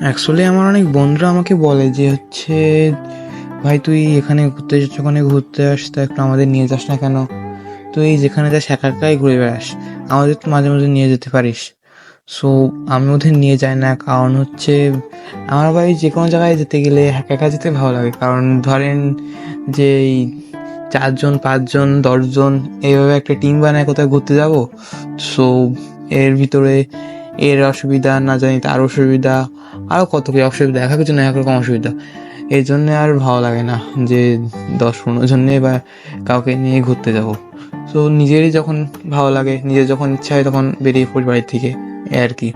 Actually আমার অনেক বন্ধুরা আমাকে বলে যে হচ্ছে, ভাই, তুই এখানে ঘুরতে যাচ্ছ ওখানে ঘুরতে আস তা একটু আমাদের নিয়ে যাস না কেন? তুই যেখানে যাস, একা একাই ঘুরে বেড়াস। আমাদের তো মাঝে মাঝে নিয়ে যেতে পারিস। সো আমি ওদের নিয়ে যাই না। কারণ হচ্ছে, আমার ভাই যে কোনো জায়গায় যেতে গেলে একা একা যেতে ভালো লাগে। কারণ ধরেন যে চারজন, পাঁচজন, দশজন, এইভাবে একটা টিম বানায় কোথাও ঘুরতে যাব? সো এর ভিতরে এর অসুবিধা, না জানি তার অসুবিধা আরও কত কি অসুবিধা এক একজন এক রকম অসুবিধা। এই জন্য আর ভালো লাগে না যে দশ পনেরো জন নিয়ে বা কাউকে নিয়ে ঘুরতে যাব। তো নিজেরই যখন ভালো লাগে, নিজের যখন ইচ্ছা হয় তখন বেরিয়ে পড়ি বাড়ি থেকে, এই আর কি।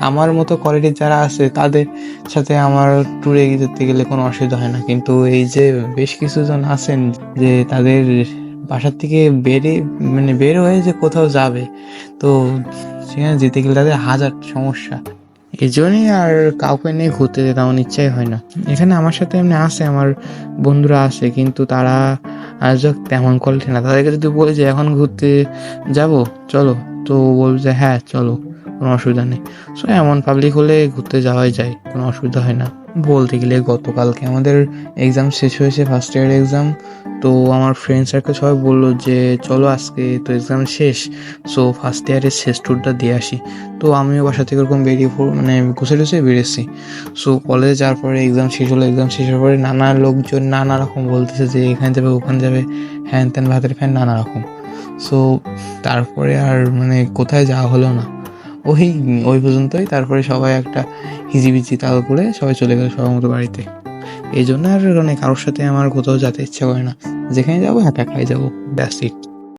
আমার মতো কোয়ালিটির যারা আছে, তাদের সাথে আমার ট্যুরে যেতে গেলে কোনো অসুবিধা হয় না। কিন্তু এই যে বেশ কিছুজন আছেন যে তাদের বাসার থেকে বেরে মানে বের হয়ে যে কোথাও যাবে, তো সেখানে যেতে গেলে তাদের হাজার সমস্যা। এই জন্যই আর কাউকে নিয়ে ঘুরতে যেতে তেমন ইচ্ছাই হয় না। এখানে আমার সাথে এমনি আসে আমার বন্ধুরা আসে কিন্তু তারা আজ তেমন কোয়ালিটি না তাদেরকে যদি বলে যে, এখন ঘুরতে যাব? চলো। তো বলবে যে হ্যাঁ চলো, কোনো অসুবিধা নেই। সো এমন পাবলিক হলে ঘুরতে যাওয়াই যায়, কোনো অসুবিধা হয় না। বলতে গেলে গতকালকে আমাদের এক্সাম শেষ হয়েছে ফার্স্ট ইয়ার এক্সাম তো আমার ফ্রেন্ড সার্কেল সবাই বলল যে, চলো আজকে তো এক্সাম শেষ সো ফার্স্ট ইয়ারের শেষ ট্যুরটা দিয়ে আসি। তো আমিও বাসা থেকে ওরকম বেরিয়ে মানে গুছে টুছে বেরিয়েছি। সো কলেজে যাওয়ার পরে এক্সাম শেষ হলো এক্সাম শেষ হওয়ার পরে নানা লোকজন নানা রকম বলতেছে যে, এখানে যাবে, ওখানে যাবে হ্যান ত্যান ভাতের ফ্যান নানা রকম। সো তারপরে আর মানে কোথায় যাওয়া হলো না। ওই ওই পর্যন্তই। তারপরে সবাই একটা হিজিবিজি তাল করে সবাই চলে গেল সবার মতো বাড়িতে। এই জন্য আর মানে কারোর সাথে আমার কোথাও যেতে ইচ্ছা করে না। যেখানে যাব একা একাই যাব, ব্যাস ইট